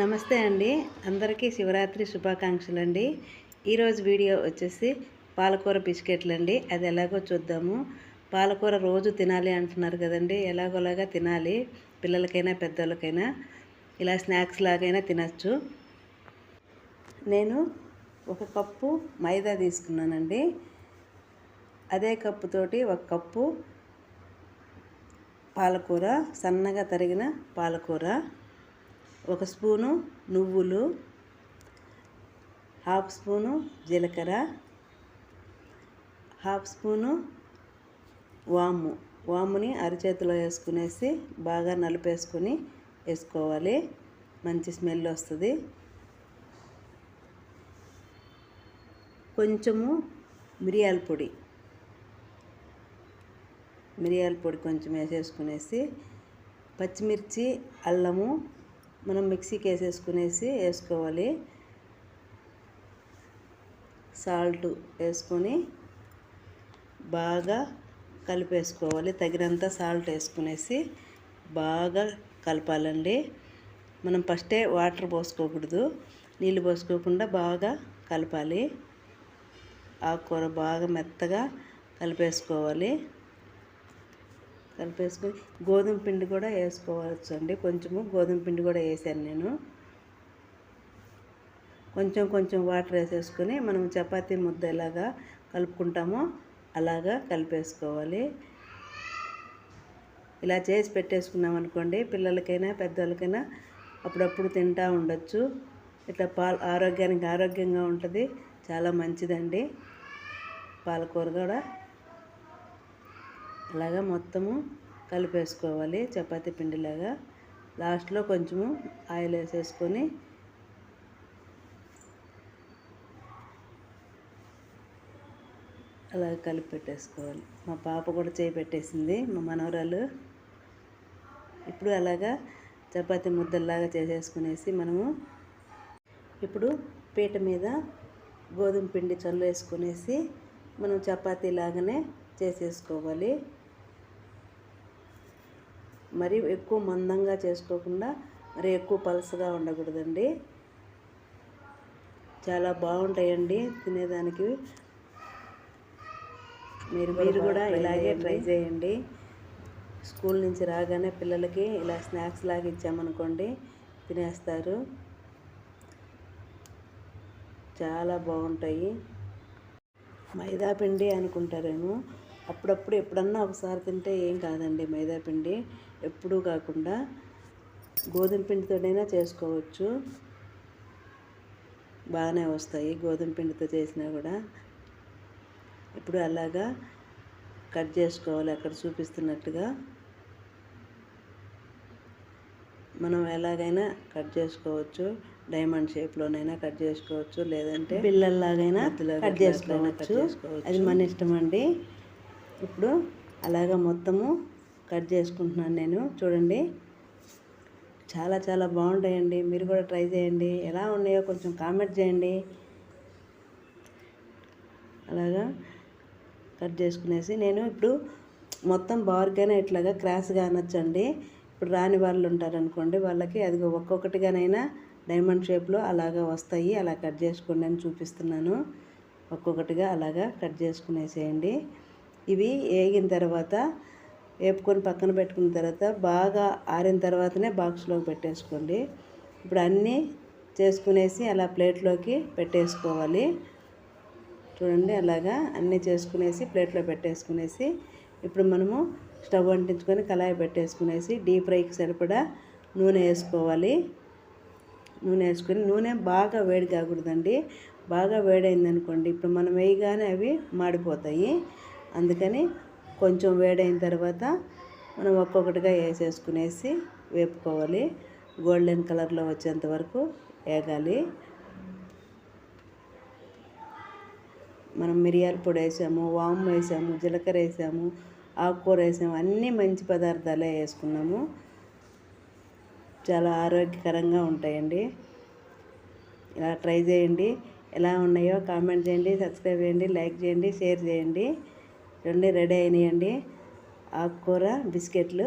నమస్తే అండి. అందరికీ శివరాత్రి శుభాకాంక్షలు అండి ఈరోజు వీడియో వచ్చేసి పాలకూర బిస్కెట్లు అండి అది ఎలాగో చూద్దాము. పాలకూర రోజు తినాలి అంటున్నారు కదండి. ఎలాగోలాగా తినాలి. పిల్లలకైనా పెద్దోళ్ళకైనా. ఇలా స్నాక్స్ లాగైనా తినచ్చు. నేను ఒక కప్పు మైదా తీసుకున్నానండి. అదే కప్పుతోటి ఒక కప్పు పాలకూర సన్నగా తరిగిన పాలకూర. ఒక స్పూను నువ్వులు హాఫ్ స్పూను జీలకర్ర హాఫ్ స్పూను వాము. వాముని అరిచేతిలో వేసుకునేసి బాగా నలిపేసుకుని వేసుకోవాలి. మంచి స్మెల్ వస్తుంది. కొంచెము మిరియాల పొడి. మిరియాల పొడి కొంచెం వేసేసుకునేసి పచ్చిమిర్చి అల్లము మనం మిక్సీకి వేసేసుకునేసి వేసుకోవాలి. సాల్ట్ వేసుకొని బాగా కలిపేసుకోవాలి. తగినంత సాల్ట్ వేసుకునేసి బాగా కలపాలండి. మనం ఫస్టే వాటర్ పోసుకోకూడదు. నీళ్ళు పోసుకోకుండా బాగా కలపాలి. ఆకుకూర బాగా మెత్తగా కలిపేసుకోవాలి. కలిపేసుకొని గోధుమ పిండి కూడా వేసుకోవచ్చు అండి. కొంచెము గోధుమ పిండి కూడా వేసాను నేను. కొంచెం కొంచెం వాటర్ వేసేసుకొని మనం చపాతీ ముద్ద ఎలాగా కలుపుకుంటామో అలాగా కలిపేసుకోవాలి. ఇలా చేసి పెట్టేసుకున్నాం అనుకోండి పిల్లలకైనా పెద్దవాళ్ళకైనా అప్పుడప్పుడు తింటూ ఉండొచ్చు. ఇట్లా పాలు ఆరోగ్యానికి ఆరోగ్యంగా ఉంటుంది. చాలా మంచిదండి. పాలకూర కూడా. అలాగా మొత్తము కలిపేసుకోవాలి చపాతీ పిండిలాగా. లాస్ట్లో కొంచెము ఆయిల్ వేసేసుకొని అలా కలిపి పెట్టేసుకోవాలి. మా పాప కూడా చేయి పెట్టేసింది మా మనవరాలు. ఇప్పుడు అలాగా చపాతీ ముద్దల్లాగా చేసేసుకునేసి మనము ఇప్పుడు పీట మీద గోధుమ పిండి చల్లు వేసుకునేసి మనం చపాతీ లాగానే చేసేసుకోవాలి. మరి ఎక్కువ మందంగా చేసుకోకుండా మరి ఎక్కువ పలసగా ఉండకూడదండి. చాలా బాగుంటాయండి తినేదానికి. మీరు మీరు కూడా ఇలాగే ట్రై చేయండి. స్కూల్ నుంచి రాగానే పిల్లలకి ఇలా స్నాక్స్ లాగా ఇచ్చామనుకోండి తినేస్తారు. చాలా బాగుంటాయి. మైదా పిండి అనుకుంటారేమో. అప్పుడప్పుడు ఎప్పుడన్నా ఒకసారి తింటే ఏం కాదండి మైదా పిండి. ఎప్పుడూ కాకుండా గోధుమ పిండితోనైనా చేసుకోవచ్చు. బాగానే వస్తాయి గోధుమ పిండితో చేసినా కూడా. ఇప్పుడు అలాగా కట్ చేసుకోవాలి అక్కడ చూపిస్తున్నట్టుగా. మనం ఎలాగైనా కట్ చేసుకోవచ్చు డైమండ్ షేప్లోనైనా కట్ చేసుకోవచ్చు లేదంటే పిల్లల్లాగైనా కట్ చేసుకోవచ్చు. అది మన ఇష్టం అండి ఇప్పుడు అలాగా మొత్తము కట్ చేసుకుంటున్నాను నేను. చూడండి. చాలా చాలా బాగుంటాయండి. మీరు కూడా ట్రై చేయండి. ఎలా ఉన్నాయో కొంచెం కామెంట్ చేయండి. అలాగా కట్ చేసుకునేసి నేను ఇప్పుడు మొత్తం బార్గానే ఇట్లాగా క్రాస్గా అనొచ్చండి. ఇప్పుడు రాని వాళ్ళు ఉంటారనుకోండి వాళ్ళకి అది ఒక్కొక్కటిగానైనా డైమండ్ షేప్లో అలాగా వస్తాయి. అలా కట్ చేసుకోండి అని చూపిస్తున్నాను. ఒక్కొక్కటిగా అలాగా కట్ చేసుకునేసేయండి. ఇవి వేగిన తర్వాత వేపుకొని పక్కన పెట్టుకున్న తర్వాత బాగా ఆరిన తర్వాతనే బాక్స్లోకి పెట్టేసుకోండి. ఇప్పుడు అన్నీ చేసుకునేసి అలా ప్లేట్లోకి పెట్టేసుకోవాలి. చూడండి అలాగా అన్నీ చేసుకునేసి ప్లేట్లో పెట్టేసుకునేసి ఇప్పుడు మనము స్టవ్ అంటించుకొని కళాయి పెట్టేసుకునేసి డీప్ ఫ్రైకి సరిపడా నూనె వేసుకోవాలి. నూనె వేసుకొని నూనె బాగా వేడి కాకూడదండి. బాగా వేడైందనుకోండి ఇప్పుడు మనం వేయగానే అవి మాడిపోతాయి. అందుకని కొంచెం వేడైన తర్వాత మనం ఒక్కొక్కటిగా వేసేసుకునేసి వేపుకోవాలి. గోల్డెన్ కలర్లో వచ్చేంత వరకు వేగాలి. మనం మిరియాల పొడి వేసాము వాము వేసాము జీలకర్ర వేసాము ఆకుకూర వేసాము అన్నీ మంచి పదార్థాలే వేసుకున్నాము. చాలా ఆరోగ్యకరంగా ఉంటాయండి. ఇలా ట్రై చేయండి. ఎలా ఉన్నాయో కామెంట్ చేయండి సబ్స్క్రైబ్ చేయండి లైక్ చేయండి షేర్ చేయండి. రెండు రెడీ అయినాయండి. ఆకుకూర బిస్కెట్లు.